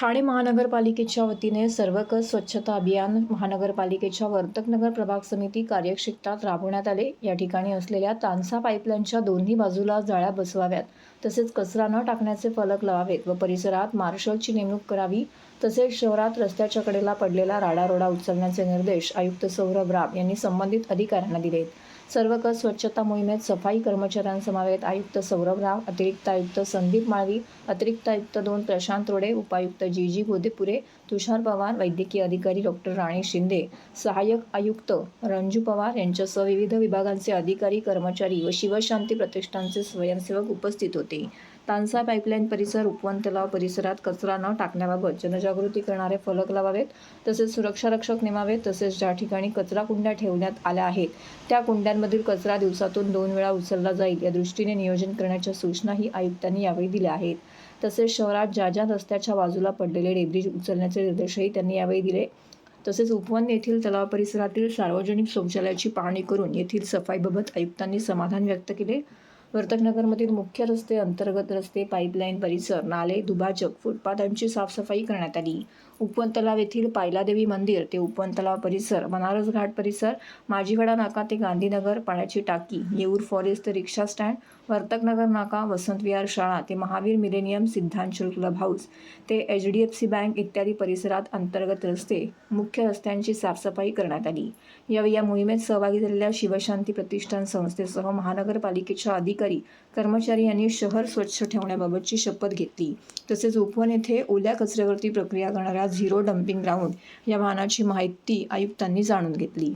ठाणे महानगरपालिकेच्या वतीने सर्वकस स्वच्छता अभियान महानगरपालिकेच्या वर्तकनगर प्रभाग समिती कार्यक्षेत्रात राबवण्यात आले. या ठिकाणी असलेल्या तानसा पाईपलाईनच्या दोन्ही बाजूला जाळ्या बसवाव्यात. तसेच कचरा न टाकण्याचे फलक लावावेत व परिसरात मार्शलची नेमणूक करावी. तसेच शहरात रस्त्याच्या कडेला पडलेला राडारोडा उचलण्याचे निर्देश आयुक्त सौरभ राव यांनी संबंधित अधिकाऱ्यांना सर्व सर्वकष स्वच्छता मोहिमेत सफाई कर्मचाऱ्यांसमवेत आयुक्त सौरभ राव अतिरिक्त आयुक्त संदीप माळवी अतिरिक्त आयुक्त दोन प्रशांत रोडे उपायुक्त जी जी गोदेपुरे तुषार पवार वैद्यकीय अधिकारी डॉक्टर राणी शिंदे सहाय्यक आयुक्त रंजू पवार यांच्यासह विविध विभागांचे अधिकारी कर्मचारी व शिवशांती प्रतिष्ठानचे स्वयंसेवक उपस्थित होते. तानसा पाईपलाईन परिसर उपवन तलाव परिसरात कचरा न टाकण्याबाबत जनजागृती करणारे फलक लावावेत तसेच सुरक्षारक्षक नेमावेत तसेच ज्या ठिकाणी कचरा कुंड्या ठेवण्यात आल्या आहेत त्या कुंड्यांमधील कचरा दिवसातून दोन वेळा उचलला जाईल या दृष्टीने नियोजन करण्याच्या सूचनाही आयुक्तांनी यावेळी दिल्या आहेत. तसेच शहरात ज्या ज्या रस्त्याच्या बाजूला पडलेले डेब्रिज उचलण्याचे निर्देशही त्यांनी यावेळी दिले. तसेच उपवन येथील तलाव परिसरातील सार्वजनिक शौचालयाची पाहणी करून येथील सफाईबाबत आयुक्तांनी समाधान व्यक्त केले. वर्तकनगरमधील मुख्य रस्ते अंतर्गत रस्ते पाईपलाईन परिसर नाले दुभाजक फुटपाथांची साफसफाई करण्यात आली. उपवन तलाव येथील पायलादेवी मंदिर ते उपवन तलाव परिसर बनारस घाट परिसर माजीवाडा नाका ते गांधीनगर पाण्याची टाकी येऊर फॉरेस्ट ते रिक्षा स्टँड वर्तकनगर नाका वसंत विहार शाळा ते Mahavir millennium Siddhanchal club house ते H D F C bank इत्यादी परिसरात अंतर्गत रस्ते मुख्य रस्त्यांची साफसफाई करण्यात आली. यावेळी या मोहिमेत सहभागी झालेल्या शिवशांती प्रतिष्ठान संस्थेसह महानगरपालिकेच्या अधिक अधिकारी कर्मचारी यांनी शहर स्वच्छ ठेवण्याबाबतची शपथ घेतली. तसेच उपवन येथे ओल्या कचऱ्यावरती प्रक्रिया करणाऱ्या झिरो डम्पिंग ग्राउंड या वाहनाची माहिती आयुक्तांनी जाणून घेतली.